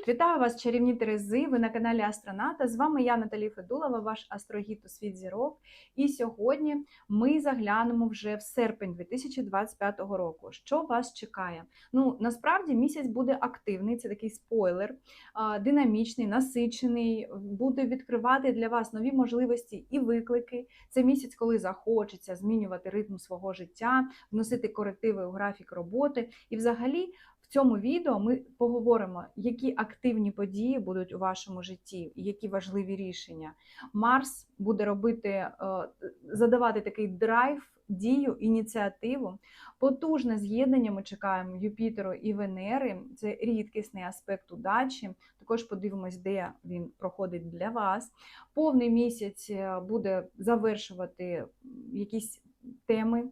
Привіт! Вітаю вас, чарівні Терези! Ви на каналі Астроната. З вами я, Наталі Федулова, ваш астрогід у світ зірок. І сьогодні ми заглянемо вже в серпень 2025 року. Що вас чекає? Ну насправді місяць буде активний, це такий спойлер, динамічний, насичений, буде відкривати для вас нові можливості і виклики. Це місяць, коли захочеться змінювати ритм свого життя, вносити корективи у графік роботи і взагалі. Цьому відео ми поговоримо, які активні події будуть у вашому житті, які важливі рішення. Марс буде робити, е, задавати такий драйв, дію, ініціативу. Потужне з'єднання ми чекаємо Юпітеру і Венери. Це рідкісний аспект удачі. Також подивимось, де він проходить для вас. Повний місяць е, буде завершувати якісь теми.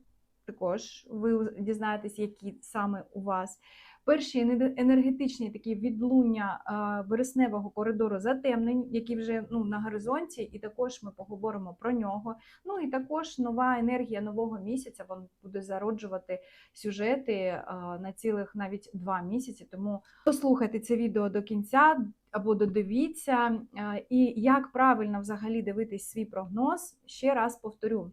Також ви дізнаєтесь, які саме у вас. Перші енергетичні такі відлуння вересневого коридору затемнень, які вже ну, на горизонті, і також ми поговоримо про нього. Ну і також нова енергія нового місяця вона буде зароджувати сюжети на цілих навіть два місяці. Тому послухайте це відео до кінця або додивіться. І як правильно взагалі дивитись свій прогноз, ще раз повторю.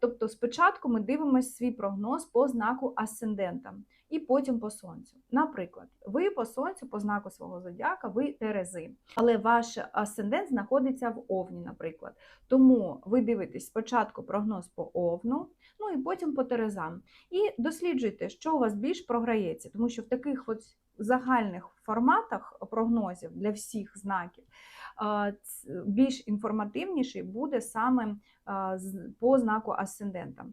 Тобто, спочатку ми дивимося свій прогноз по знаку асцендента і потім по сонцю. Наприклад, ви по сонцю, по знаку свого зодіака, ви Терези, але ваш асцендент знаходиться в Овні, наприклад. Тому ви дивитесь спочатку прогноз по Овну, ну і потім по Терезам. І досліджуйте, що у вас більш програється, тому що в таких от загальних форматах прогнозів для всіх знаків більш інформативніший буде саме по знаку асцендента.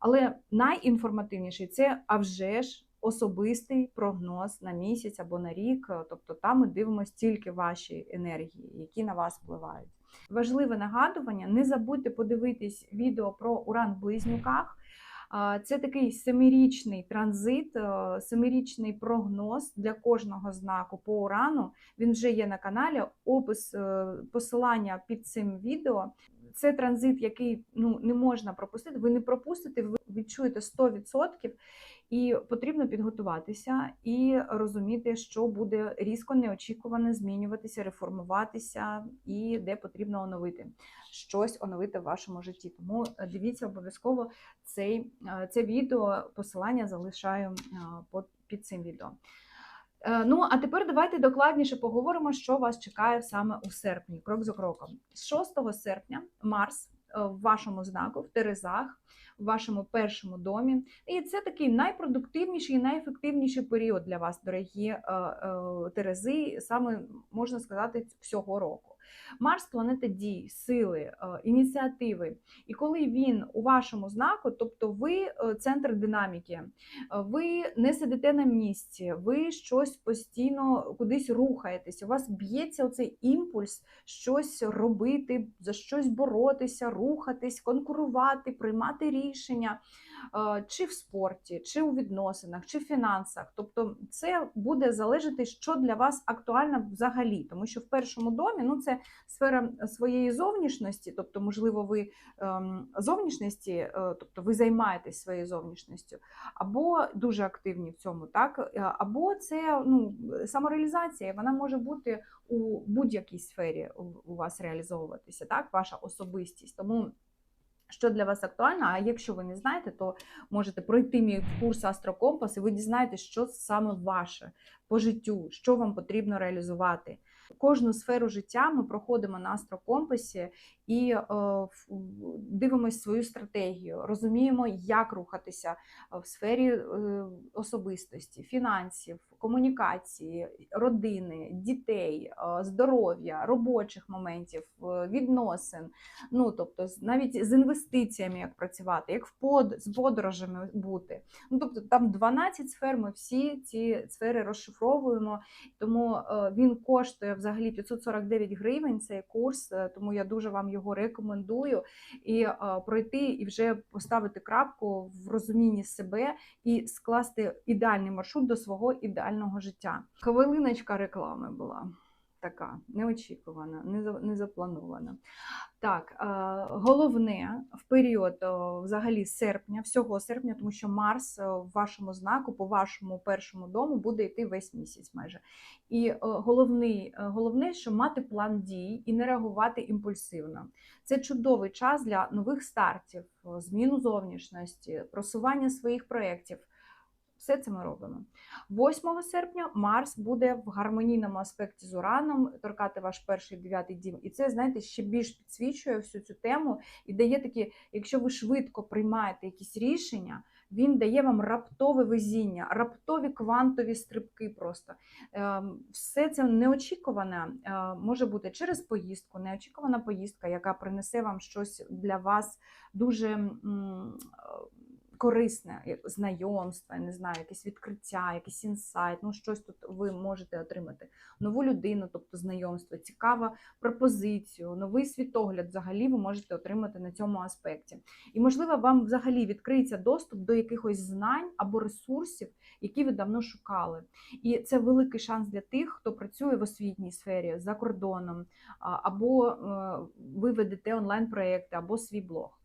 Але найінформативніший це а вже ж особистий прогноз на місяць або на рік. Тобто там ми дивимося тільки ваші енергії, які на вас впливають. Важливе нагадування: не забудьте подивитись відео про уран в близнюках. Це такий семирічний транзит, е, семирічний прогноз для кожного знаку по урану. Він вже є на каналі. Опис е, посилання під цим відео. Це транзит, який ну не можна пропустити. Ви не пропустите, ви відчуєте 100%. І потрібно підготуватися і розуміти, що буде різко неочікувано змінюватися, реформуватися, і де потрібно оновити щось оновити в вашому житті. Тому е, дивіться обов'язково цей, е, це відео, посилання залишаю е, під цим відео. Ну, а тепер давайте докладніше поговоримо, що вас чекає саме у серпні, крок за кроком. З 6 серпня Марс в вашому знаку, в Терезах в вашому першому домі. І це такий найпродуктивніший і найефективніший період для вас, дорогі е, е, Терези, саме можна сказати, всього року. Марс планета дій, сили, е, ініціативи. І коли він у вашому знаку, тобто ви е, центр динаміки, е, ви не сидите на місці, ви щось постійно кудись рухаєтесь, у вас б'ється оцей імпульс щось робити, за щось боротися, рухатись, конкурувати, приймати рішення. Е, чи в спорті, чи у відносинах, чи в фінансах. Тобто це буде залежати, що для вас актуально взагалі, тому що в першому домі ну це сфера своєї зовнішності, тобто, можливо, ви ем, зовнішності, е, тобто ви займаєтесь своєю зовнішністю, або дуже активні в цьому, так, е, або це ну, самореалізація, вона може бути у будь-якій сфері у вас реалізовуватися, так, ваша особистість. Тому що для вас актуально. А якщо ви не знаєте, то можете пройти мій курс Астрокомпас, і ви дізнаєтесь, що саме ваше по життю, що вам потрібно реалізувати. Кожну сферу життя ми проходимо на астрокомпасі і е, дивимося свою стратегію, розуміємо, як рухатися в сфері е, особистості, фінансів, комунікації, родини, дітей, е, здоров'я, робочих моментів, відносин. Ну тобто, навіть з інвестиціями, як працювати, як в под з подорожами бути. Ну тобто там 12 сфер. Ми всі ці сфери розшифровуємо, тому він коштує взагалі 549 гривень. Цей курс, тому я дуже вам його рекомендую і пройти і вже поставити крапку в розумінні себе і скласти ідеальний маршрут до свого ідеального життя. Хвилиночка реклами була. Така неочікувана, не за- не запланована. Так, е, головне в період взагалі серпня, всього серпня, тому що Марс е, в вашому знаку, по вашому першому дому, буде йти весь місяць майже. І е, головний, головне, що мати план дій і не реагувати імпульсивно. Це чудовий час для нових стартів, зміну зовнішності, просування своїх проєктів. Все це ми робимо. 8 серпня Марс буде в гармонійному аспекті з Ураном торкати ваш перший дев'ятий дім. І це, знаєте, ще більш підсвічує всю цю тему і дає такі, якщо ви швидко приймаєте якісь рішення, він дає вам раптове везіння, раптові квантові стрибки. Просто Ем, все це неочікуване е, може бути через поїздку, неочікувана поїздка, яка принесе вам щось для вас дуже. Корисне, я не знаю, якесь відкриття, якийсь інсайт, ну щось тут ви можете отримати. Нову людину, тобто знайомство, цікаву пропозицію, новий світогляд взагалі ви можете отримати на цьому аспекті. І, можливо, вам взагалі відкриється доступ до якихось знань або ресурсів, які ви давно шукали. І це великий шанс для тих, хто працює в освітній сфері за кордоном, або е, ви ведете онлайн-проекти, або свій блог.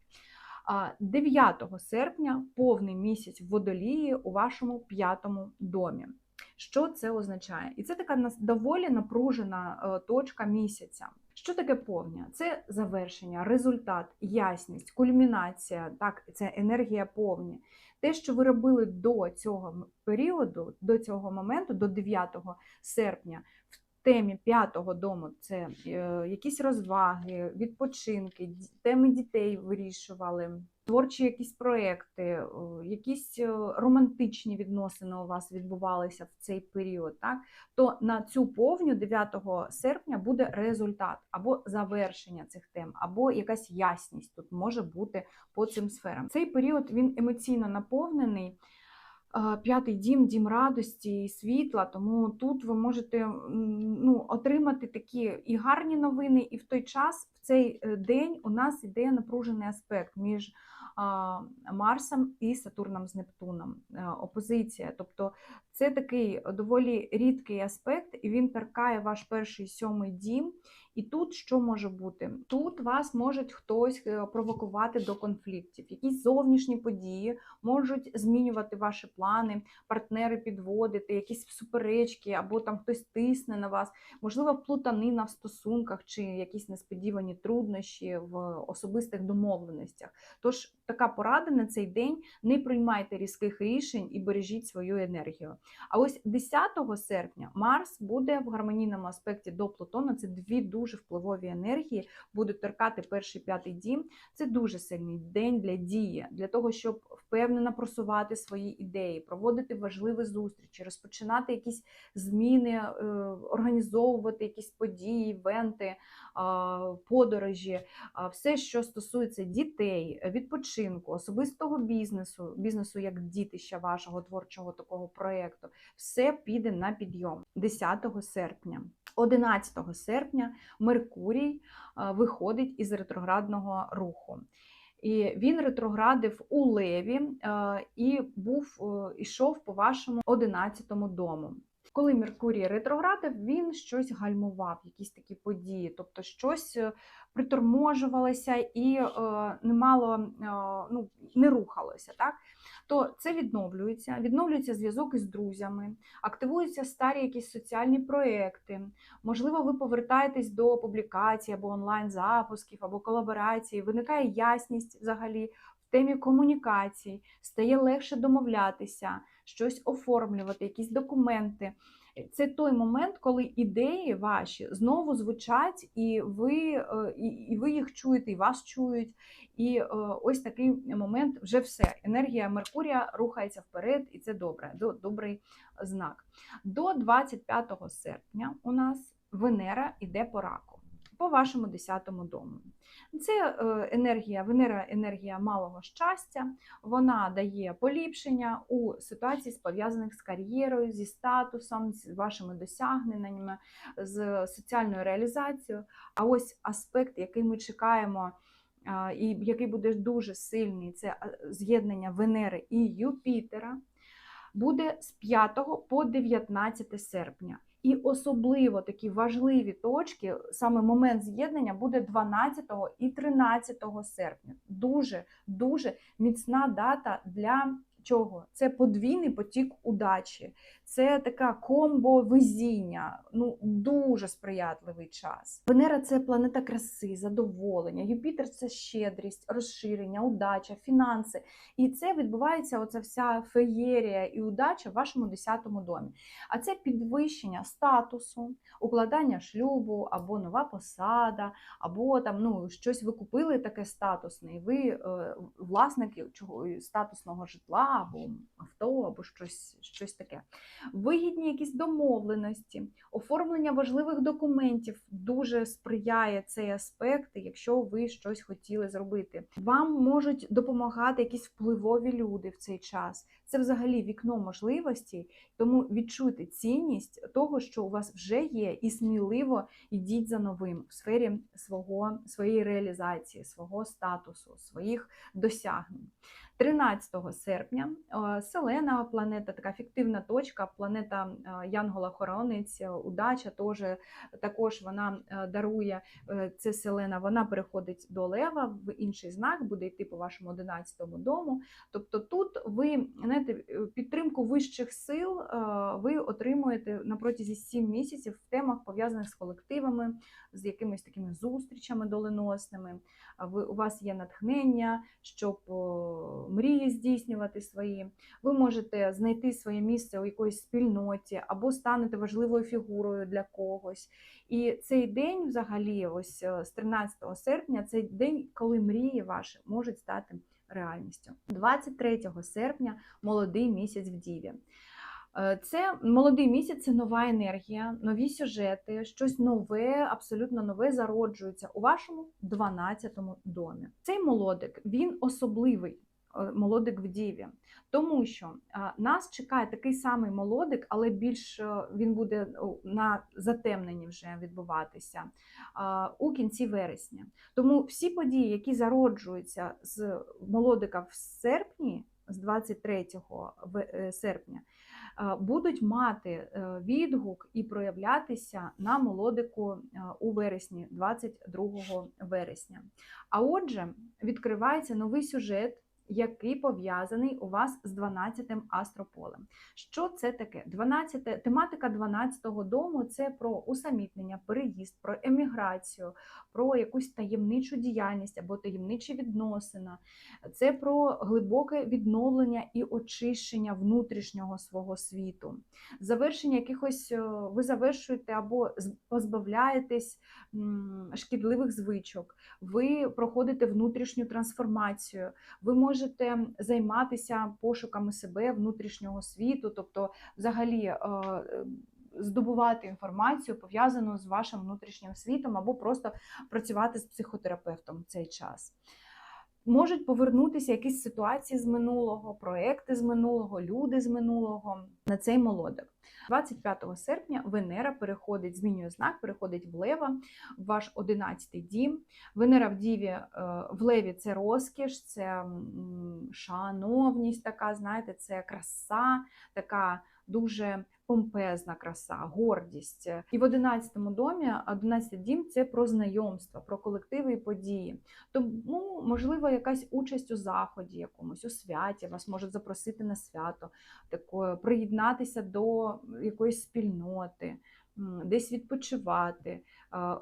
А 9 серпня повний місяць водолії у вашому п'ятому домі. Що це означає? І це така доволі напружена е, точка місяця. Що таке повня? Це завершення, результат, ясність, кульмінація, так, це енергія повні. Те, що ви робили до цього періоду, до цього моменту, до 9 серпня, в темі п'ятого дому це е, якісь розваги, відпочинки, теми дітей вирішували, творчі якісь проекти, е, якісь е, романтичні відносини у вас відбувалися в цей період. Так? То на цю повню 9 серпня буде результат або завершення цих тем, або якась ясність тут може бути по цим сферам. Цей період він емоційно наповнений. П'ятий дім, дім радості і світла, тому тут ви можете ну, отримати такі і гарні новини, і в той час, в цей е, день, у нас іде напружений аспект між Марсом і Сатурном з Нептуном. Е, Опозиція. Тобто це такий доволі рідкий аспект, і він торкає ваш перший сьомий дім. І тут що може бути? Тут вас можуть хтось е, провокувати до конфліктів, якісь зовнішні події можуть змінювати ваші плани, партнери підводити, якісь суперечки, або там хтось тисне на вас, можливо, плутанина в стосунках чи якісь несподівані труднощі в особистих домовленостях. Тож така порада на цей день: не приймайте різких рішень і бережіть свою енергію. А ось 10 серпня Марс буде в гармонійному аспекті до Плутона. Це дві дуже впливові енергії, будуть торкати перший п'ятий дім. Це дуже сильний день для дії, для того, щоб впевнено просувати свої ідеї, проводити важливі зустрічі, розпочинати якісь зміни, е, організовувати якісь події, івенти, подорожі, все, що стосується дітей, відпочинку, особистого бізнесу, бізнесу як дітища вашого творчого такого проєкту, все піде на підйом 10 серпня. 11 серпня Меркурій виходить із ретроградного руху. І він ретроградив у Леві е, і був е, ішов по вашому 11 дому. Коли Меркурій ретроградив, він щось гальмував, якісь такі події, тобто щось е, приторможувалося і е, немало е, ну, не рухалося. Так? То це відновлюється, відновлюється зв'язок із друзями, активуються старі якісь соціальні проекти. Можливо, ви повертаєтесь до публікацій або онлайн-запусків, або колаборацій, виникає ясність взагалі в темі комунікацій, стає легше домовлятися, щось оформлювати, якісь документи. Це той момент, коли ідеї ваші знову звучать, і ви, е, і, і ви їх чуєте, і вас чують. І е, ось такий момент вже все. Енергія Меркурія рухається вперед, і це добре, до- добрий знак. До 25 серпня у нас Венера йде по раку, по вашому 10-му дому. Це е, енергія, Венера енергія малого щастя, вона дає поліпшення у ситуації, пов'язаних з кар'єрою, зі статусом, з вашими досягненнями, з соціальною реалізацією. А ось аспект, який ми чекаємо, і який буде дуже сильний, це е, з'єднання Венери і Юпітера, буде з 5 по 19 серпня. І особливо такі важливі точки, саме момент з'єднання буде 12 і 13 серпня. Дуже дуже міцна дата для чого? Це подвійний потік удачі, це така комбо везіння. Ну дуже сприятливий час. Венера це планета краси, задоволення. Юпітер це щедрість, розширення, удача, фінанси. І це відбувається оця вся феєрія і удача в вашому 10-му домі. А це підвищення статусу, укладання шлюбу або нова посада, або там ну щось ви купили таке статусне, і ви е, власник чого статусного житла або авто, або щось, щось таке. Вигідні якісь домовленості, оформлення важливих документів дуже сприяє цей аспект, якщо ви щось хотіли зробити. Вам можуть допомагати якісь впливові люди в цей час. Це взагалі вікно можливостей, тому відчуйте цінність того, що у вас вже є, і сміливо йдіть за новим в сфері свого, своєї реалізації, свого статусу, своїх досягнень. 13 серпня е, Селена планета, така фіктивна точка, планета е, Янгола-Хоронець, удача теж, також вона е, дарує це Селена, вона переходить до Лева в інший знак, буде йти по вашому 11 дому. Тобто тут ви знаєте, підтримку вищих сил ви отримуєте на протязі 7 місяців в темах, пов'язаних з колективами, з якимись такими зустрічами доленосними. Ви, у вас є натхнення, щоб мрії здійснювати свої. Ви можете знайти своє місце у якоїсь спільноті або станете важливою фігурою для когось. І цей день, взагалі, ось е, з 13 серпня, цей день, коли мрії ваші можуть стати реальністю. 23 серпня молодий місяць в Діві. Е, це молодий місяць, це нова енергія, нові сюжети, щось нове, абсолютно нове зароджується у вашому 12-му домі. Цей молодик він особливий. Е, Молодик в діві, тому що нас чекає такий самий молодик, але більш е, він буде на затемненні вже відбуватися у кінці вересня. Тому всі події, які зароджуються з молодика в серпні, з 23 е, серпня, е, будуть мати е, відгук і проявлятися на молодику е, у вересні, 22 вересня. А отже, відкривається новий сюжет. Який пов'язаний у вас з 12-м астрополем. Що це таке? 12, тематика 12-го дому це про усамітнення, переїзд, про еміграцію, про якусь таємничу діяльність або таємничі відносини. Це про глибоке відновлення і очищення внутрішнього свого світу, завершення якихось е, ви завершуєте або позбавляєтесь шкідливих звичок, ви проходите внутрішню трансформацію, ви можете займатися пошуками себе внутрішнього світу, тобто, взагалі. е, Здобувати інформацію пов'язану з вашим внутрішнім світом, або просто працювати з психотерапевтом в цей час. Можуть повернутися якісь ситуації з минулого, проекти з минулого, люди з минулого на цей молодик. 25 серпня Венера переходить, змінює знак, переходить в Лева, в ваш 11 дім. Венера в Діві е, в Леві це розкіш, це шановність, така, знаєте, це краса, така дуже помпезна краса, гордість. І в 11 домі, 11 дім це про знайомства, про колективи і події. Тому, можливо, якась участь у заході, якомусь у святі, вас можуть запросити на свято, такое, приєднатися до якоїсь спільноти, десь відпочивати.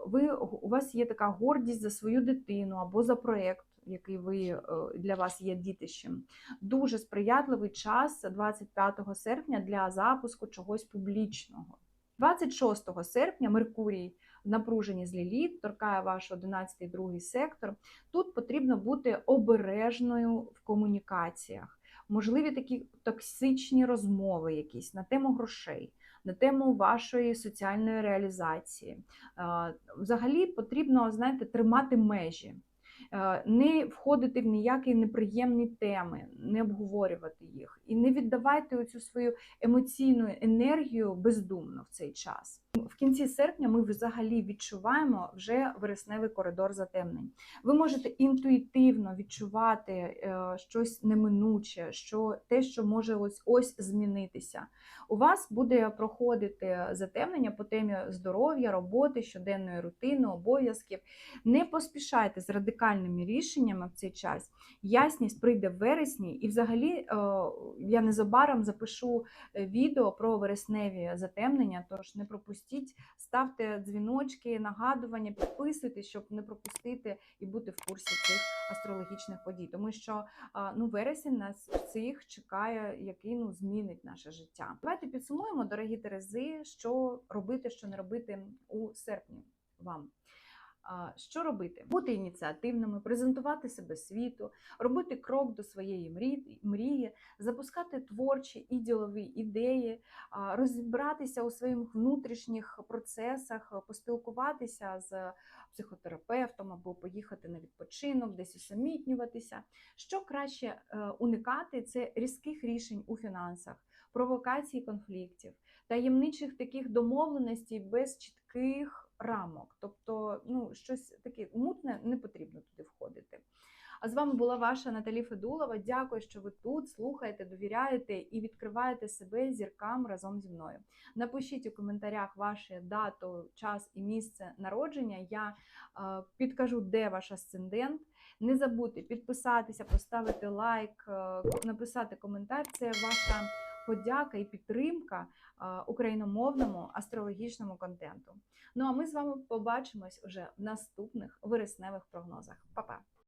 Ви, у вас є така гордість за свою дитину або за проєкт, який ви е, для вас є дітищем. Дуже сприятливий час 25 серпня для запуску чогось публічного. 26 серпня Меркурій в напруженні з Ліліт торкає ваш 11 другий сектор. Тут потрібно бути обережною в комунікаціях. Можливі такі токсичні розмови якісь на тему грошей, на тему вашої соціальної реалізації. Е, Взагалі потрібно, знаєте, тримати межі. Е, Не входити в ніякі неприємні теми, не обговорювати їх і не віддавайте оцю свою емоційну енергію бездумно в цей час. В кінці серпня ми взагалі відчуваємо вже вересневий коридор затемнень. Ви можете інтуїтивно відчувати е, щось неминуче, що те, що може ось ось змінитися. У вас буде проходити затемнення по темі здоров'я, роботи, щоденної рутини, обов'язків. Не поспішайте з радикальними рішеннями в цей час. Ясність прийде в вересні, і взагалі е, я незабаром запишу е, відео про вересневі затемнення. Тож не пропустіть, ставте дзвіночки, нагадування, підписуйтесь, щоб не пропустити і бути в курсі цих астрологічних подій. Тому що ну, вересень нас всіх чекає, який ну, змінить наше життя. Давайте підсумуємо, дорогі Терези, що робити, що не робити у серпні вам. Що робити? Бути ініціативними, презентувати себе світу, робити крок до своєї мрії, мрії запускати творчі і ділові ідеї, розібратися у своїх внутрішніх процесах, поспілкуватися з психотерапевтом або поїхати на відпочинок, десь усамітнюватися. Що краще е, уникати це різких рішень у фінансах, провокацій конфліктів, таємничих таких домовленостей без чітких рамок. Тобто, ну, щось таке мутне не потрібно туди входити. А з вами була ваша Наталі Федулова. Дякую, що ви тут слухаєте, довіряєте і відкриваєте себе зіркам разом зі мною. Напишіть у коментарях вашу дату, час і місце народження. Я е, підкажу, де ваш асцендент. Не забудьте підписатися, поставити лайк, е, написати коментар. Це ваша подяка і підтримка україномовному астрологічному контенту. Ну а ми з вами побачимось уже в наступних вересневих прогнозах. Па-па!